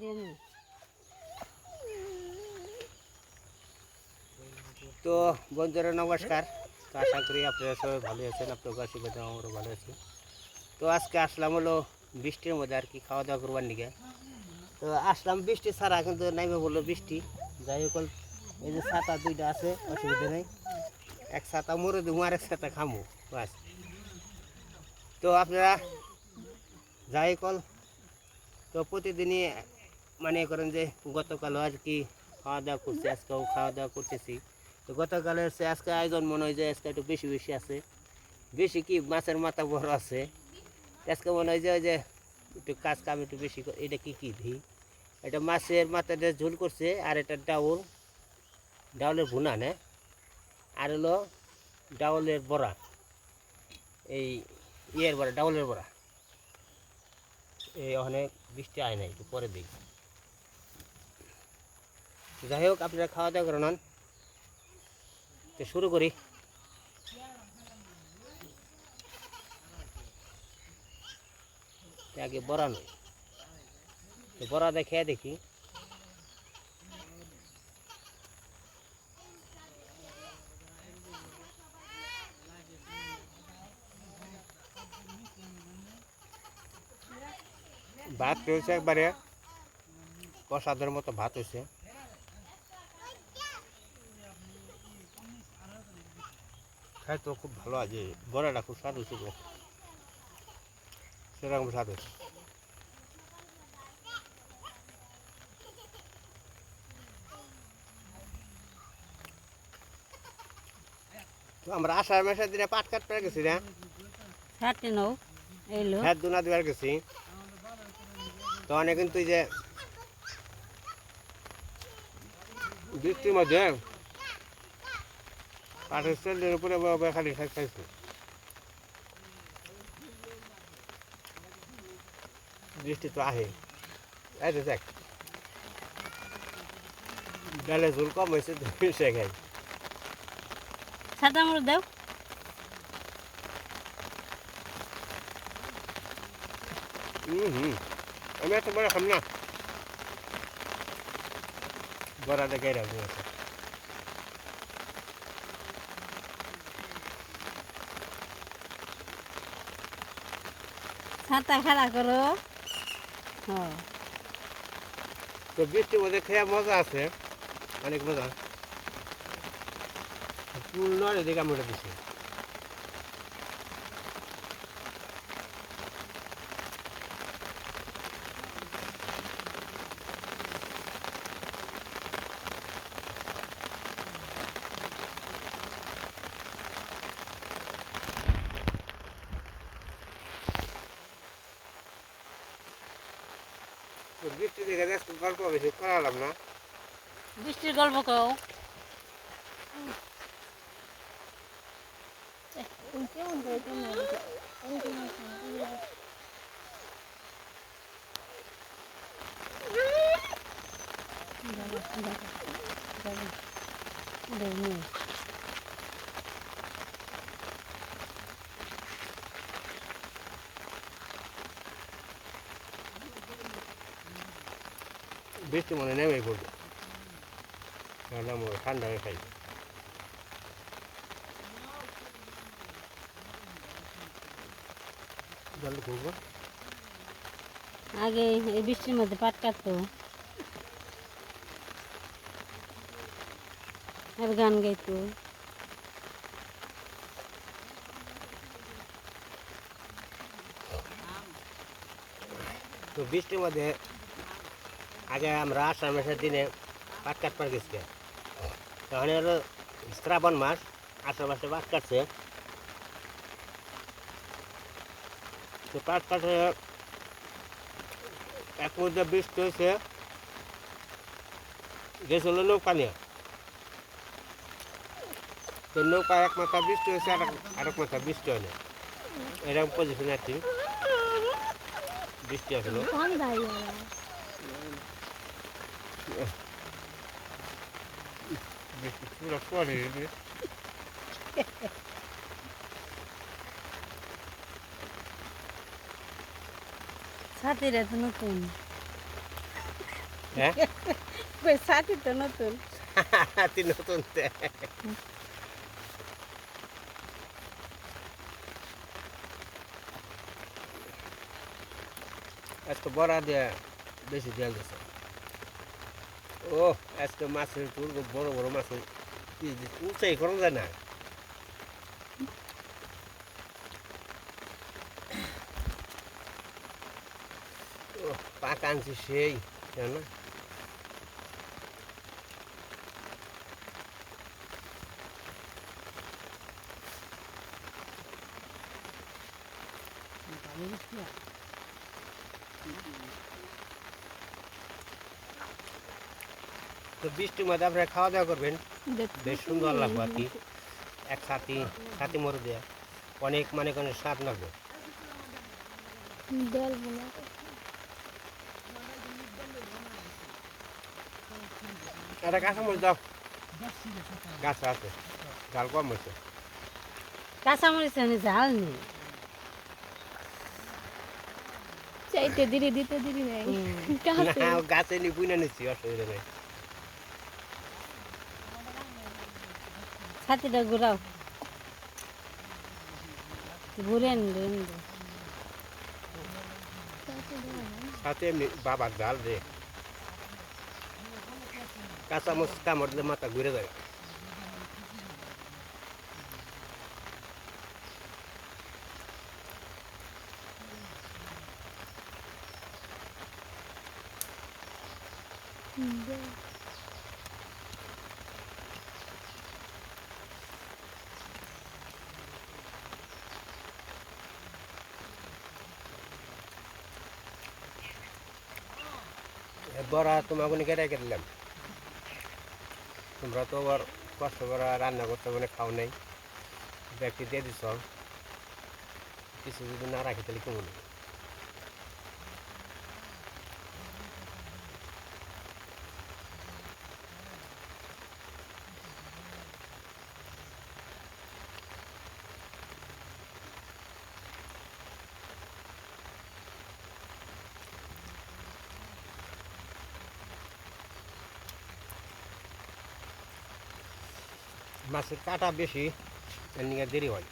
দিয়ে তো বন্ধুরা, নমস্কার। তো আশা করি আপনারা সবাই ভালো আছেন আপনার আশীর্বাদে আমারও ভালো আছি। তো আজকে আসলাম হলো বৃষ্টির মধ্যে আর কি খাওয়া দাওয়া করবার নিকে। তো আসলাম বৃষ্টি ছাড়া, কিন্তু নাইবে বলল বৃষ্টি। যাই হোক, এই যে ছাতা দুইটা আছে, অসুবিধা নেই। এক ছাতা মরে দেবো, আর এক ছাতা খামো, বাস। তো আপনারা, যাই কল তো প্রতিদিনই মানে করেন যে গতকাল আর কি খাওয়া দাওয়া করছি, আজকেও খাওয়া দাওয়া করতেছি। তো গতকালের সে আজকে আয়োজন মনে হয় যে আজকে একটু বেশি বেশি আছে। বেশি কি মাছের মাথা বড় আছে। আজকে মনে হয় যে ওই যে একটু কাজ কাম একটু বেশি এটা কি কি দিই এটা মাছের মাথাটা ঝোল করছে আর এটা ডাউল, ডাউলের ভুনা, না? আর হলো ডাউলের বড়া। এই ইয়ের বড়া, ডাউলের বড়া। এই অনেক বৃষ্টি আয় নাই, একটু পরে দিই যাই হোক আপনারা খাওয়া দাওয়া করে নেন। তো শুরু করি। আগে বড়া নয় তো বড়া দেখে দেখি। ভাত রয়েছে একবারে। প্রসাদের মতো ভাত হয়েছে। খাই তো খুব ভালো আছে। বড়াটা খুব স্বাদ হয়েছে তো। সেরকম স্বাদ হয়েছে। তো আমরা আষাঢ় মাসের দিনে পাট কাট পেয়ে গেছি না? ছাটে নৌ এইলো হ্যাঁ দুনা দুবার গেছি। তো অনেক কিন্তু এই যে বৃষ্টির মধ্যে পাটের স্ট্যান্ডের উপরে খালি খাই খাইছি। বৃষ্টি তো আহে। যে দেখ। ডালে ঝুল কম হয়েছে সে খাই। ছাতা মোর দাও। হুম হুম। আমি এত বড় খাম না। বড়া দেখে রাখব ছাতা খাড়া করো। হ্যাঁ। তো বৃষ্টির মধ্যে খেয়ে মজা আছে, অনেক মজা। পূর্ণ দিকে মোটা দিছি তো বৃষ্টি দেখে দেখতে গল্প বেশি করালাম না বৃষ্টির গল্প কও বৃষ্টি মনে নেমেই পড়বে তাহলে আমরা ঠান্ডা হয়ে খাই জল করব আগে এই বৃষ্টির মধ্যে পাট কাটতো আর গান গাইতো তো বৃষ্টির মধ্যে আগে আমরা আষাঢ় মাসের দিনে পাট কাটবার গেছি তখন হলো শ্রাবণ মাস, আষাঢ় মাসে পাট কাটছে। তো পাট কাটে এক মধ্যে বৃষ্টি হয়েছে। গেছিল নৌকা নিয়ে। তো নৌকা এক মাথা বৃষ্টি হয়েছে আর আর এক মাথা বৃষ্টি হয় না এরকম পজিশন আছি বৃষ্টি আসলো। বৃষ্টি পুরো পরে ছাতির এত নতুন হ্যাঁ কই ছাতি তো নতুন তুই নতুন তে। আজকে বড়া দিয়ে বেশি দেওয়া গেছে ও আজকে মাছের বড় বড় মাছের উঁচাই করা যায় না। পাকা আনছি সেই জানো তো বৃষ্টির মধ্যে আপনারা খাওয়া দাওয়া করবেন বেশ সুন্দর লাগবে আর কি। এক সাথী সাথী মরে দেয়া। অনেক মানে অনেক স্বাদ লাগবে। একটা কাঁচামরিচ দাও। গাছ আছে। ডাল কম হয়েছে। কাঁচামরিচ ঝাল নেই। চাইতে দিদি দিতে দিদি নেই। না গাছে নি বুঝে নিচ্ছি অসুবিধা নেই। ছাতিটা ঘুরাও। ঘুরেন সাথে এমনি বাবার ডাল রে। কাঁচামরিচ কামড় দিলে মাথা ঘুরে যায়। বড়া তোমাকে কেটে দিলাম তোমরা তো আবার কষ্ট করে রান্না করতে মানে খাও নাই। ব্যক্তি দিয়ে দিছ। কিছু যদি না রাখি তাহলে কেমন মাছের কাটা বেশি এর নিয়ে দেরি হয়।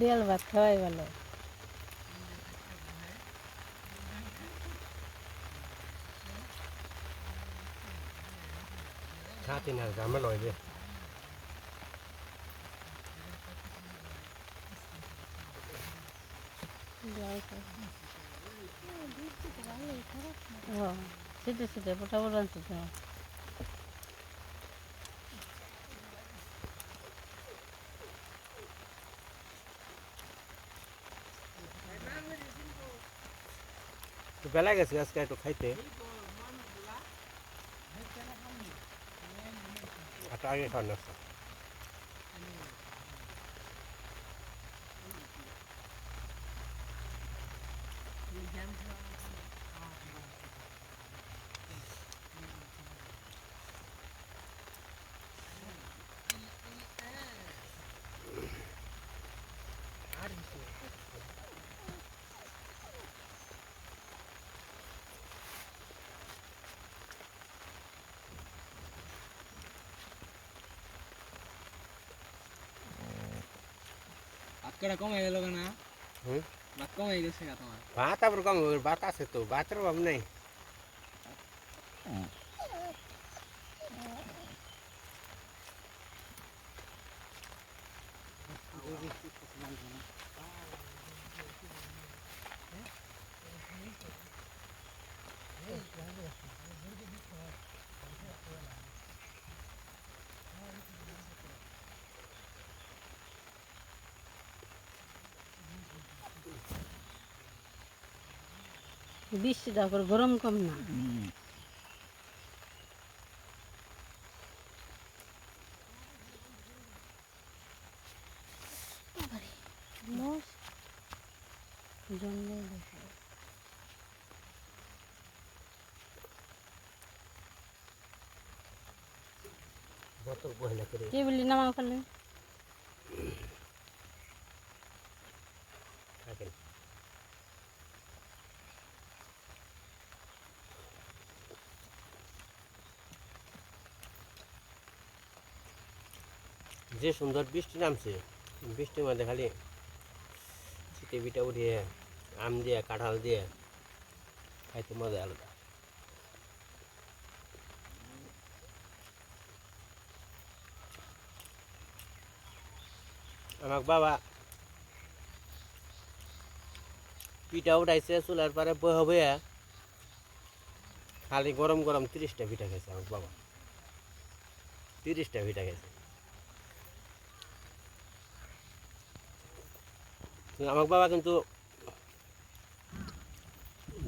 দেয়াল ভাত খাওয়াই ভালো। সাথে না ঝামেলা হয়ে যায় ও সেটা সেটা পোটা পোটা আনছি তো তো বেলা গেছে আজকে একটু খাইতে একটা আগে খাওয়ার নাস্তা আজকেটা কমে গেল না। ভাত কমে গেছে না তোমার ভাত আবার কম ভাত আছে তো ভাতের অভাব নেই। বৃষ্টিটা করে গরম কম না জঙ্গল দেখো। কে বলি নামা ফেলে যে সুন্দর বৃষ্টি নামছে, বৃষ্টির মধ্যে খালি শীতে পিঠা উঠিয়ে আম দিয়ে, কাঁঠাল দিয়ে খাইতে মজা আলাদা। আমার বাবা পিঠা উঠাইছে, চুলার পারে বয়ে বয়ে খালি গরম গরম তিরিশটা পিঠা খাইছে আমার বাবা। তিরিশটা পিঠা খাইছে। আমার বাবা কিন্তু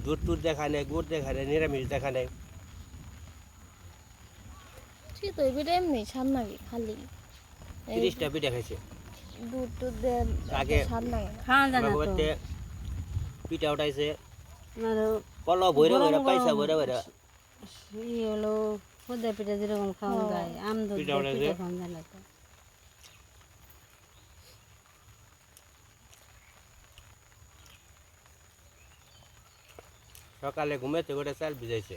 দুধ টুধ দেখা নেই গুড় দেখা নেই নিরামিষ দেখা নেই। ঠিক তো এবারে এমনি খালি। তিরিশটা পিঠা খাইছে। দুধ টুধ আগে- স্বাদ খাওয়া যায় না তো। পিঠা উঠাইছে। কল ভৈরা ভৈরা পয়সা ভৈরা ভৈরা। ই হলো খুদা পিঠা যেরকম খাওয়া হ্যাঁ। যায় আম দুধ পিঠা পিঠা খাওয়া যায় না তো। সকালে ঘুমেতে করে চাল ভিজাইছে।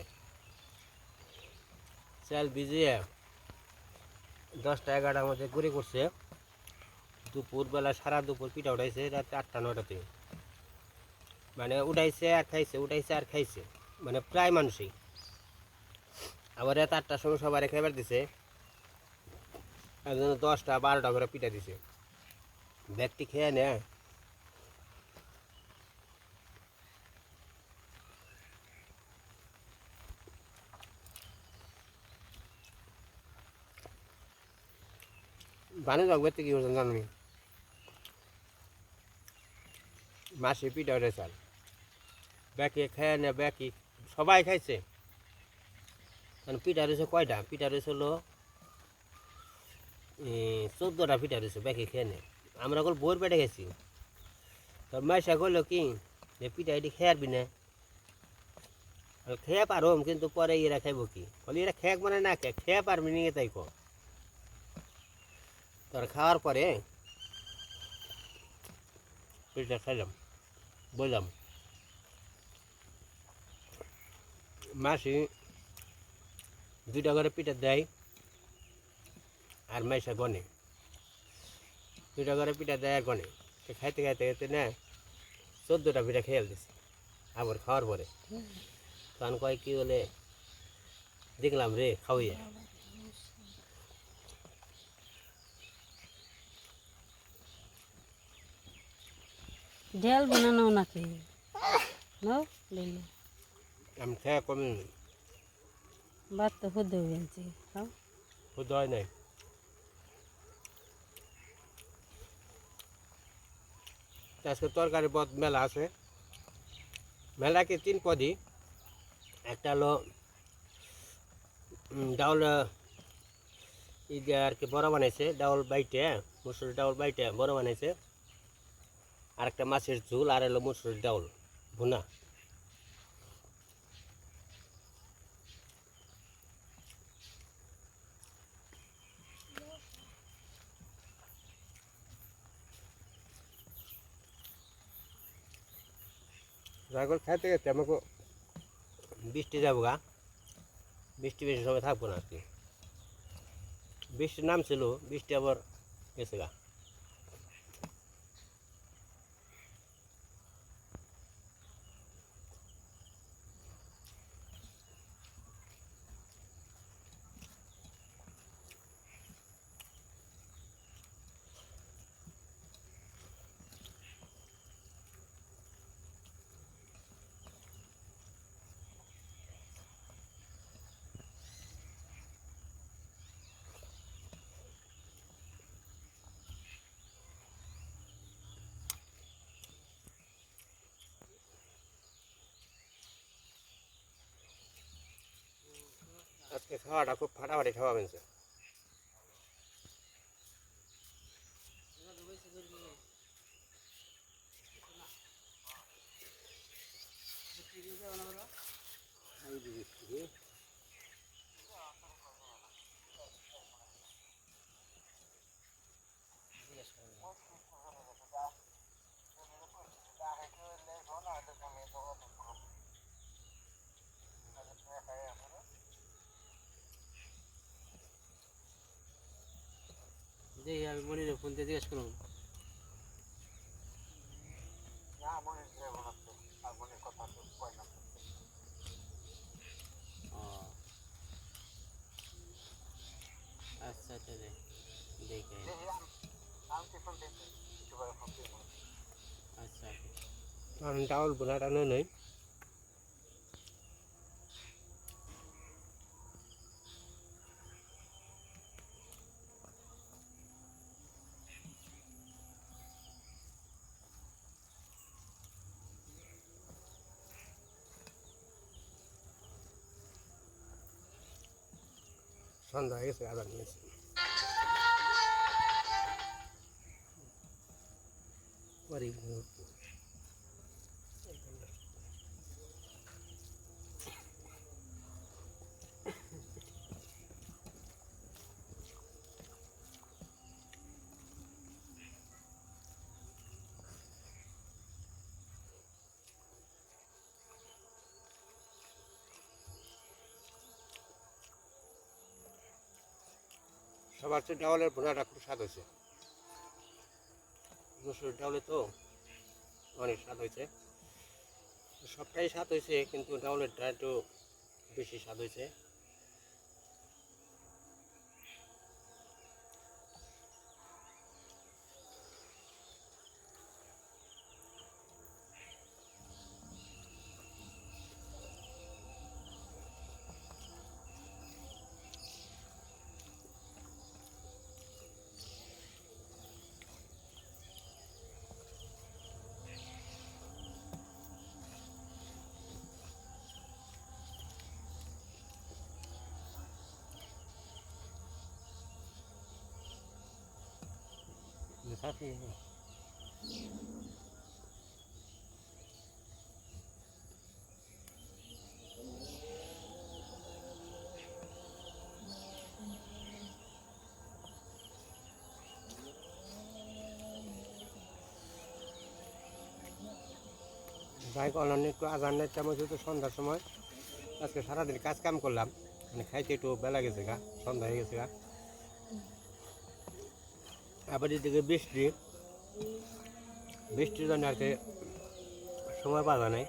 চাল ভিজিয়ে দশটা এগারোটার মধ্যে গুড়ি করছে। দুপুরবেলা সারা দুপুর পিঠা উঠাইছে, রাতে আটটা নটাতে মানে উঠাইছে আর খাইছে, উঠাইছে আর খাইছে। মানে প্রায় মানুষই। আবার রাত আটটার সময় সবাই খাবার দিছে। একজন দশটা, বারোটা করে পিঠা দিছে। ব্যক্তি খেয়ে নেয়। বানে যাক বেতে কি করছেন জানি মাসে পিঠা উঠে চাল ব্যাকে খেয়ে নে, ব্যাকি সবাই খাইছে। কারণ পিঠা রয়েছে কয়টা? পিঠা রয়েছে হলো চোদ্দোটা পিঠা রয়েছে ব্যাকে খেয়ে নে। আমরা কল বোর পেটে গেছি তোর মাইসা করল কি, যে পিঠা এটি খেয়ারবি না। খেয়ে পারম, কিন্তু পরে এরা খাইব কি? বলি, এরা খেয়ে মানে না খেয়ে খেয়ে পারবি নি তাই কো তোর খাওয়ার পরে পিঠা খাইলাম বললাম। মাসি দুইটা করে পিঠা দেয় আর মাইসা গনে। দুইটা করে পিঠা দেয় আর গনে। খাইতে খাইতে খাইতে না চোদ্দোটা পিঠা খেয়াল দিছে আবার খাওয়ার পরে। তখন কয়, কি বলে দেখলাম রে, খাওয়াইয়া। ঢেল বানানো নাকি? নো লিলি আমি খেয়ে কমে ভাত তো খুদে হয়েছে খাও। শুদ্ধ হয় নাই। আজকে তরকারি পদ মেলা আছে। মেলা কি তিন পদই। একটা হলো ডাউল ই দিয়ে আর কি বড় বানাইছে ডাউল বাইটে মুসুর ডাউল বাইটে বড় বানাইছে। আর একটা মাছের ঝোল আর এলো মুসুর ডাউল। ভুনা। রাগল খাইতে খাইতে আমাকে বৃষ্টি যাব গা। বৃষ্টি বেশি সময় থাকব না আর কি। বৃষ্টির নাম ছিল বৃষ্টি আবার গেছে গা। আজকে খাওয়াটা খুব ফাটাফাটি খাওয়া হয়েছে যে জিজ্ঞেস করুন। আচ্ছা আচ্ছা দেখে আচ্ছা কারণ ডাউল বোনাটা নেই। সন্ধ্যা হয়ে গেছে আবার নিয়েছি পরে সবার চেয়ে ডাউলের ভুনাটা খুব স্বাদ হয়েছে। মসুর ডাউলে তো অনেক স্বাদ হয়েছে। সবটাই স্বাদ হয়েছে, কিন্তু ডাউলেরটা একটু বেশি স্বাদ হয়েছে। যাই অন্যান্য একটু আজানের চামচ হতো সন্ধ্যার সময়। আজকে সারাদিন কাজ কাম করলাম মানে খাইতে একটু বেলা গেছে গা, সন্ধ্যা হয়ে গেছে গা। আবার এদিকে বৃষ্টি। বৃষ্টির জন্য আর কি সময় পাওয়া নাই।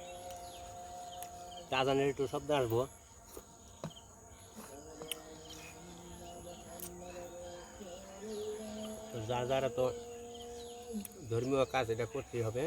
তা আজানের একটু শব্দ আসব। যা যারা তো ধর্মীয় কাজ এটা করতেই হবে।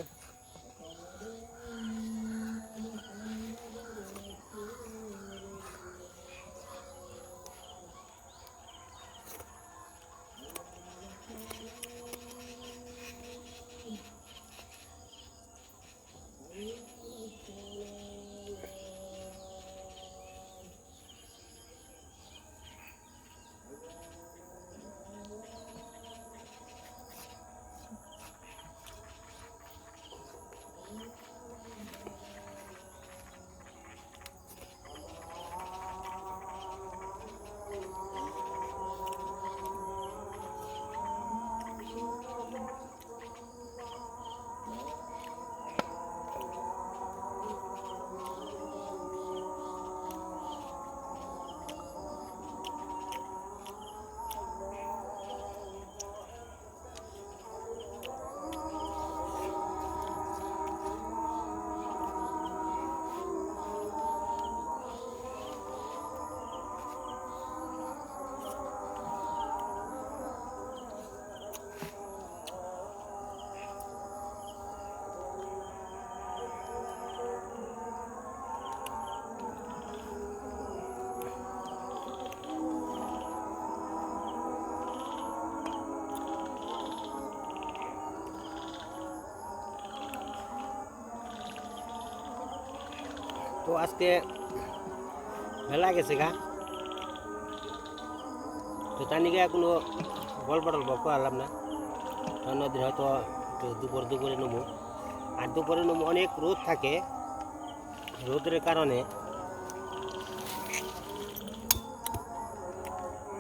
আজকে মেলা গেছে গা। তো তার নিকে কোনো গল্প টল্প করলাম না। অন্যদিন হয়তো একটু দুপুর দুপুরে নেব আর দুপুরে নেব অনেক রোদ থাকে। রোদের কারণে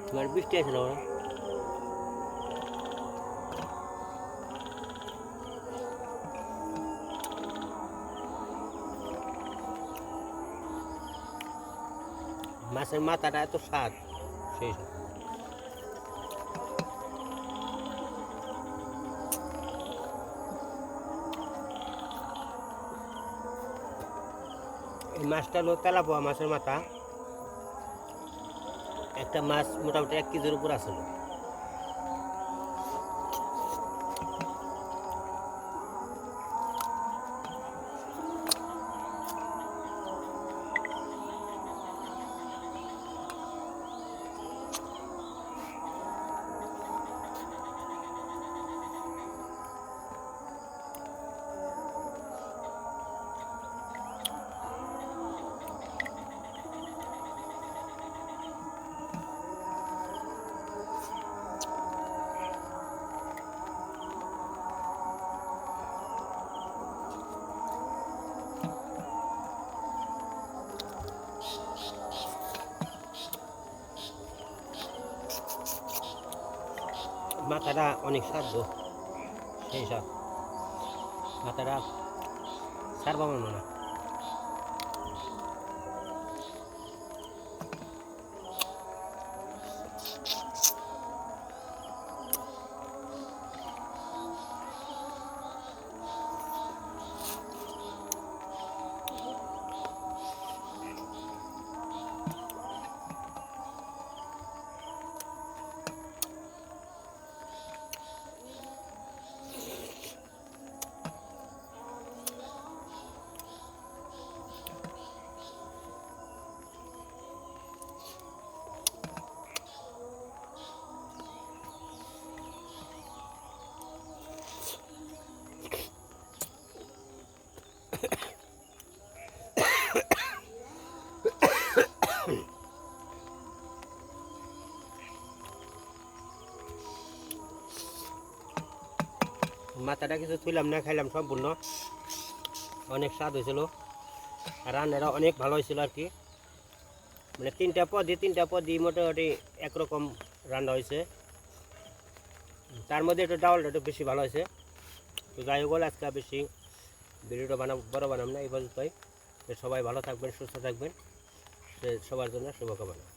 তোমার বৃষ্টি আছে মাছের মাথাটা এত স্বাদ সেই এই মাছটা হলো তেলাপোয়া মাছের মাথা। একটা মাছ মোটামুটি এক কেজির উপর আসলো মাথাটা অনেক গো। সেই সব মাথাটা সার মনে না মাথাটা কিছু তুইলাম না, খাইলাম সম্পূর্ণ। অনেক স্বাদ হয়েছিল রান্নাটা অনেক ভালো হয়েছিল আর কি। মানে তিনটা পদই, তিনটা পদ পদই মোটামুটি একরকম রান্না হয়েছে তার মধ্যে একটু ডাউলটা একটু বেশি ভালো হয়েছে তো যাই হোক আজকে বেশি ভিডিওটা বানাব, বড় বানাম না, এই পর্যন্তই। সবাই ভালো থাকবেন, সুস্থ থাকবেন। সে সবার জন্য শুভকামনা।